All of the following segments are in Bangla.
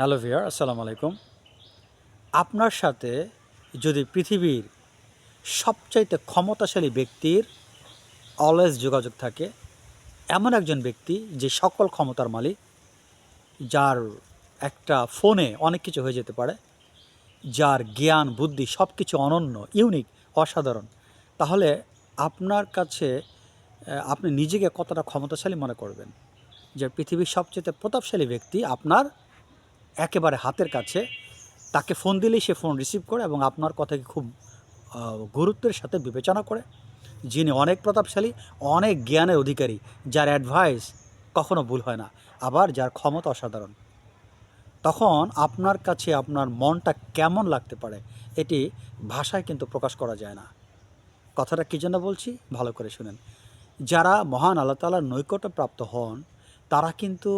হ্যালো ভিয়ার আসসালামু আলাইকুম। আপনার সাথে যদি পৃথিবীর সবচাইতে ক্ষমতাশালী ব্যক্তির অলওয়েজ যোগাযোগ থাকে, এমন একজন ব্যক্তি যে সকল ক্ষমতার মালিক, যার একটা ফোনে অনেক কিছু হয়ে যেতে পারে, যার জ্ঞান, বুদ্ধি সব কিছু অনন্য ইউনিক অসাধারণ, তাহলে আপনার কাছে আপনি নিজেকে কতটা ক্ষমতাশালী মনে করবেন? যে পৃথিবীর সবচেয়ে প্রতাপশালী ব্যক্তি আপনার একেবারে হাতের কাছে, তাকে ফোন দিলেই সে ফোন রিসিভ করে এবং আপনার কথাকে খুব গুরুত্বের সাথে বিবেচনা করে। যিনি অনেক প্রতাপশালী, অনেক জ্ঞানের অধিকারী, যার অ্যাডভাইস কখনো ভুল হয় না, আবার যার ক্ষমতা অসাধারণ। তখন আপনার কাছে আপনার মনটা কেমন লাগতে পারে, এটি ভাষায় কিন্তু প্রকাশ করা যায় না। কথাটা কী জন্য বলছি? ভালো করে শুনেন। যারা মহান আল্লাহ তালার নৈকট্য প্রাপ্ত হন, তারা কিন্তু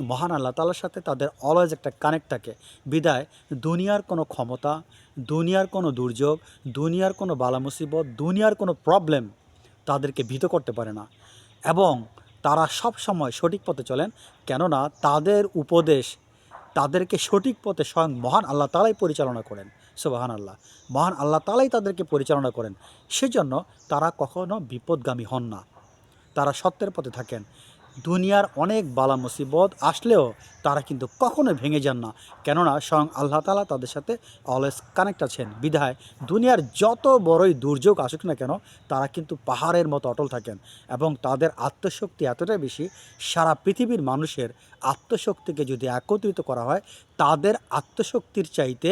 মহান আল্লাহ তালার সাথে তাদের অলওয়েজ একটা কানেক্ট থাকে। বিদায়, দুনিয়ার কোনো ক্ষমতা, দুনিয়ার কোনো দুর্যোগ, দুনিয়ার কোনো বালা মুসিবত, দুনিয়ার কোনো প্রবলেম তাদেরকে ভীত করতে পারে না। এবং তারা সব সময় সঠিক পথে চলেন, কেননা তাদের উপদেশ, তাদেরকে সঠিক পথে স্বয়ং মহান আল্লাহ তালাই পরিচালনা করেন। সুবাহান আল্লাহ মহান আল্লাহ তালাই তাদেরকে পরিচালনা করেন। সেজন্য তারা কখনো বিপদগামী হন না। তারা সত্যের পথে থাকেন। দুনিয়ার অনেক বালা মুসিবত আসলেও তারা কিন্তু কখনো ভেঙে যান না। কেননা স্বয়ং আল্লাহ তালা তাদের সাথে অলওয়েজ কানেক্ট আছেন। বিধায় দুনিয়ার যত বড়ই দুর্যোগ আসুক না কেন, তারা কিন্তু পাহাড়ের মতো অটল থাকেন এবং তাদের আত্মশক্তি এতটাই বেশি, সারা পৃথিবীর মানুষের আত্মশক্তিকে যদি একত্রিত করা হয়, তাদের আত্মশক্তির চাইতে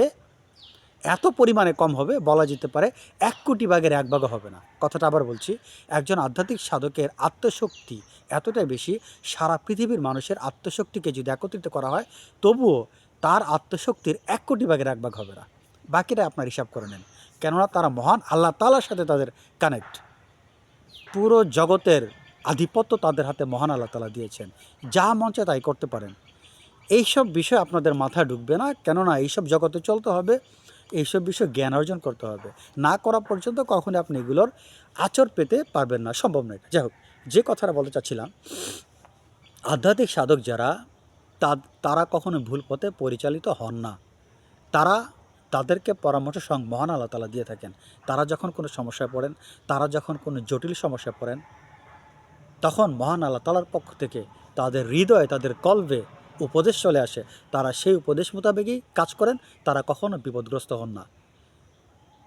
এত পরিমাণে কম হবে বলা যেতে পারে এক কোটি ভাগের এক ভাগও হবে না। কথাটা আবার বলছি, একজন আধ্যাত্মিক সাধকের আত্মশক্তি এতটাই বেশি, সারা পৃথিবীর মানুষের আত্মশক্তিকে যদি একত্রিত করা হয়, তবুও তার আত্মশক্তির এক কোটি ভাগের এক ভাগ হবে না। বাকিটা আপনার হিসাব করে নেন। কেননা তারা মহান আল্লাহ তালার সাথে তাদের কানেক্ট পুরো জগতের আধিপত্য তাদের হাতে মহান আল্লাহ তালা দিয়েছেন। যা মঞ্চে তাই করতে পারেন। এইসব বিষয় আপনাদের মাথায় ঢুকবে না, কেননা এইসব জগতে চলতে হবে। এইসব বিষয়ে জ্ঞান অর্জন করতে হবে। না করা পর্যন্ত কখনই আপনি এগুলোর আচর পেতে পারবেন না, সম্ভব নয়। যাই হোক, যে কথাটা বলতে চাচ্ছিলাম, আধ্যাত্মিক সাধক যারা তা- তারা কখনো ভুল পথে পরিচালিত হন না। তারা তাদেরকে পরামর্শ সং, মহান আল্লাহ তালা দিয়ে থাকেন। তারা যখন কোনো সমস্যায় পড়েন, তারা যখন কোনো জটিল সমস্যায় পড়েন, তখন মহান আল্লাহ তালার পক্ষ থেকে তাদের হৃদয়ে, তাদের কলবে উপদেশ চলে আসে, তারা সেই উপদেশ মোতাবেকই কাজ করেন, তারা কখনো বিপদগ্রস্ত হন না।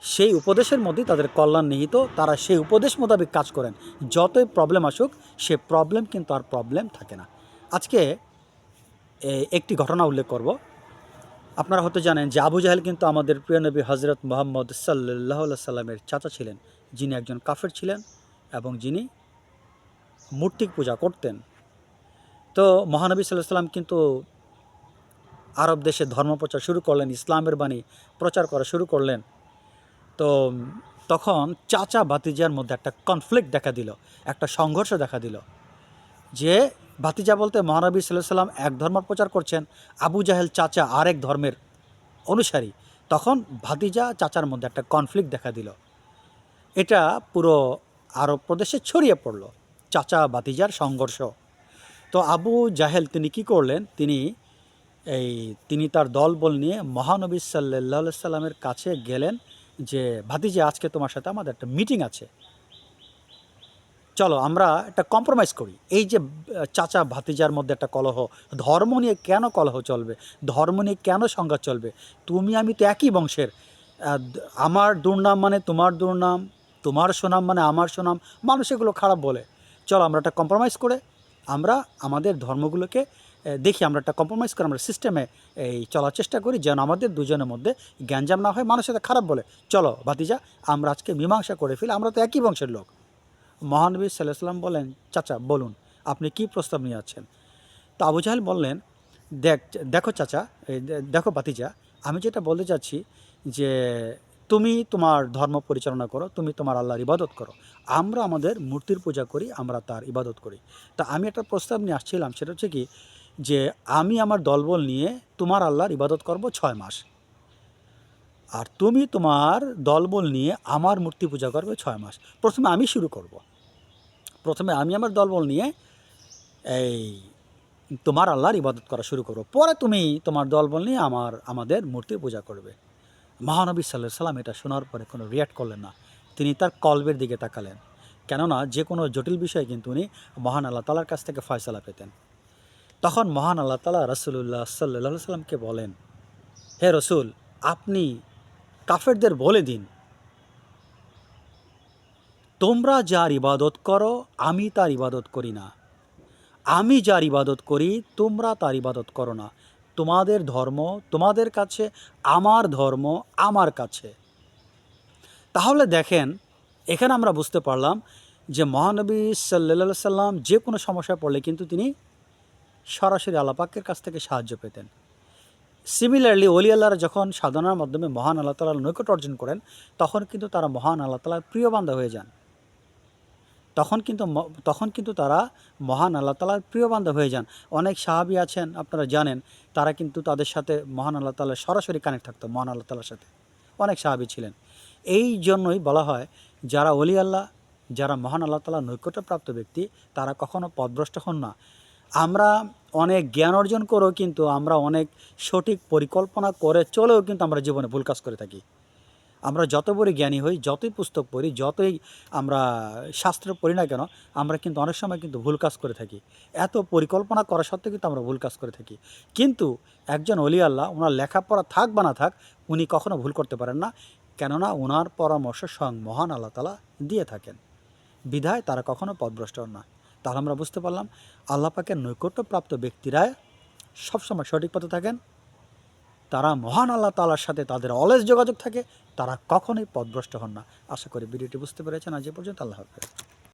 সেই উপদেশের মধ্যেই তাদের কল্যাণ নিহিত, তারা সেই উপদেশ মোতাবেক কাজ করেন। যতই প্রবলেম আসুক, সে প্রবলেম কিন্তু আর প্রবলেম থাকে না। আজকে একটি ঘটনা উল্লেখ করব। আপনারা হয়তো জানেন যে আবু জাহেল কিন্তু আমাদের প্রিয় নবী হজরত মোহাম্মদ সাল্লাহ সাল্লামের চাচা ছিলেন। যিনি একজন কাফের ছিলেন এবং যিনি মূর্তিক পূজা করতেন। তো মহানবী সাল্লাহ সাল্লাম কিন্তু আরব দেশে ধর্ম প্রচার শুরু করলেন, ইসলামের বাণী প্রচার করা শুরু করলেন। তো তখন চাচা ভাতিজার মধ্যে একটা কনফ্লিক্ট দেখা দিল, একটা সংঘর্ষ দেখা দিল যে ভাতিজা বলতে মহানবী সাল্লাহ সাল্লাম এক ধর্ম প্রচার করছেন, আবু জাহেল চাচা আরেক ধর্মের অনুসারী। তখন ভাতিজা চাচার মধ্যে একটা কনফ্লিক্ট দেখা দিল। এটা পুরো আরব প্রদেশে ছড়িয়ে পড়ল, চাচা ভাতিজার সংঘর্ষ। তো আবু জাহেল তিনি কি করলেন? তিনি এই, তিনি তার দলবল নিয়ে মহানবী সাল্লাহ সাল্লামের কাছে গেলেন যে, ভাতিজা, আজকে তোমার সাথে আমাদের একটা মিটিং আছে। চলো, আমরা একটা কম্প্রোমাইজ করি। এই যে, চাচা ভাতিজার মধ্যে একটা কলহ, ধর্ম নিয়ে কেন কলহ চলবে? ধর্ম নিয়ে কেন সংঘাত চলবে? তুমি, আমি তো একই বংশের। আমার দুর্নাম মানে তোমার দুর্নাম, তোমার সুনাম মানে আমার সুনাম। মানুষ এগুলো খারাপ বলে। চলো, আমরা একটা কম্প্রোমাইজ করে আমরা আমাদের ধর্মগুলোকে দেখি, আমরা একটা কম্প্রোমাইজ করে, আমরা সিস্টেমে এই, চলার চেষ্টা করি যেন আমাদের দুজনের মধ্যে জ্ঞানজাম না হয় মানুষের সাথে খারাপ বলে, চলো, ভাতিজা, আমরা আজকে মীমাংসা করে ফেলি, আমরা তো একই বংশের লোক। মহানবী সাল্লাহ সাল্লাম বলেন, চাচা, বলুন, আপনি কি প্রস্তাব নিয়ে আছেন? তো আবু জাহেল বললেন, দেখ, দেখো চাচা দেখো বাতিজা আমি যেটা বলতে চাচ্ছি যে তুমি তোমার ধর্ম পরিচালনা করো, তুমি তোমার আল্লাহর ইবাদত করো। আমরা আমাদের মূর্তির পূজা করি, আমরা তার ইবাদত করি। তা আমি একটা প্রস্তাব নিয়ে আসছিলাম, সেটা হচ্ছে কি যে আমি আমার দলবল নিয়ে তোমার আল্লাহর ইবাদত করব ছয় মাস। আর তুমি তোমার দলবল নিয়ে আমার মূর্তি পূজা করবে ছয় মাস। প্রথমে আমি শুরু করব। প্রথমে আমি আমার দলবল নিয়ে এই তোমার আল্লাহর ইবাদত করা শুরু করো পরে তুমি তোমার দলবল নিয়ে আমার, আমাদের মূর্তি পূজা করবে। মহানবী সাল্লাহ সাল্লাম এটা শোনার পরে কোনো রিয়াক্ট করলেন না। তিনি তার কলবের দিকে তাকালেন। কেননা যে কোনো জটিল বিষয়ে কিন্তু উনি মহান আল্লাহ তালার কাছ থেকে ফয়সালা পেতেন। তখন মহান আল্লাহ তালা রসুল্লাহ সাল্লাহ সাল্লামকে বলেন, হে রসুল, আপনি কাফেরদের বলে দিন। তোমরা যার ইবাদত করো, আমি তার ইবাদত করি না। আমি যার ইবাদত করি, তোমরা তার ইবাদত করো না। তোমাদের ধর্ম, তোমাদের কাছে, আমার ধর্ম, আমার কাছে। তাহলে দেখেন, এখানে আমরা বুঝতে পারলাম যে মহানবী সাল্লা সাল্লাম যে কোনো সমস্যায় পড়লে কিন্তু তিনি সরাসরি আল্লাপাকের কাছ থেকে সাহায্য পেতেন। সিমিলারলি অলি আল্লাহরা যখন সাধনার মাধ্যমে মহান আল্লাহ তালার নৈকট অর্জন করেন, তখন কিন্তু তারা মহান আল্লাহ তালার প্রিয় বান্ধা হয়ে যান। তখন কিন্তু তখন কিন্তু তারা মহান আল্লাহ তালার প্রিয় বান্ধব হয়ে যান। অনেক সাহাবি আছেন, আপনারা জানেন, তারা কিন্তু তাদের সাথে মহান আল্লাহ তালার সরাসরি কানেক্ট থাকতো, মহান আল্লাহ তালার সাথে। অনেক সাহাবি ছিলেন। এই জন্যই বলা হয়, যারা অলি আল্লাহ, যারা মহান আল্লাহ তালার নৈকট্যপ্রাপ্ত ব্যক্তি, তারা কখনো পথভ্রষ্ট হন না। আমরা অনেক জ্ঞান অর্জন করেও কিন্তু আমরা অনেক সঠিক পরিকল্পনা করে চলেও কিন্তু আমরা জীবনে ভুল কাজ করে থাকি। আমরা যত বড় জ্ঞানী হই, যতই পুস্তক পড়ি, যতই আমরা শাস্ত্র পড়ি না কেন, আমরা কিন্তু অনেক সময় কিন্তু ভুল কাজ করে থাকি। এত পরিকল্পনা করা সত্ত্বেও কিন্তু আমরা ভুল কাজ করে থাকি। কিন্তু একজন অলি আল্লাহ ওনার লেখাপড়া থাক বা না থাক, উনি কখনো ভুল করতে পারেন না। কেননা ওনার পরামর্শ স্বয়ং মহান আল্লাহ তালা দিয়ে থাকেন। বিধায় তারা কখনো পথভ্রষ্ট হন না। তাহলে আমরা বুঝতে পারলাম, আল্লাহ পাকের নৈকট্যপ্রাপ্ত ব্যক্তিরা সবসময় সঠিক পথে থাকেন। তারা মহান আল্লাহ তালার সাথে তাদের অলেজ যোগাযোগ থাকে, তারা কখনোই পদভ্রষ্ট হন না। আশা করি ভিডিওটি বুঝতে পেরেছেন। আজ এ পর্যন্ত আল্লাহ হাফেজ।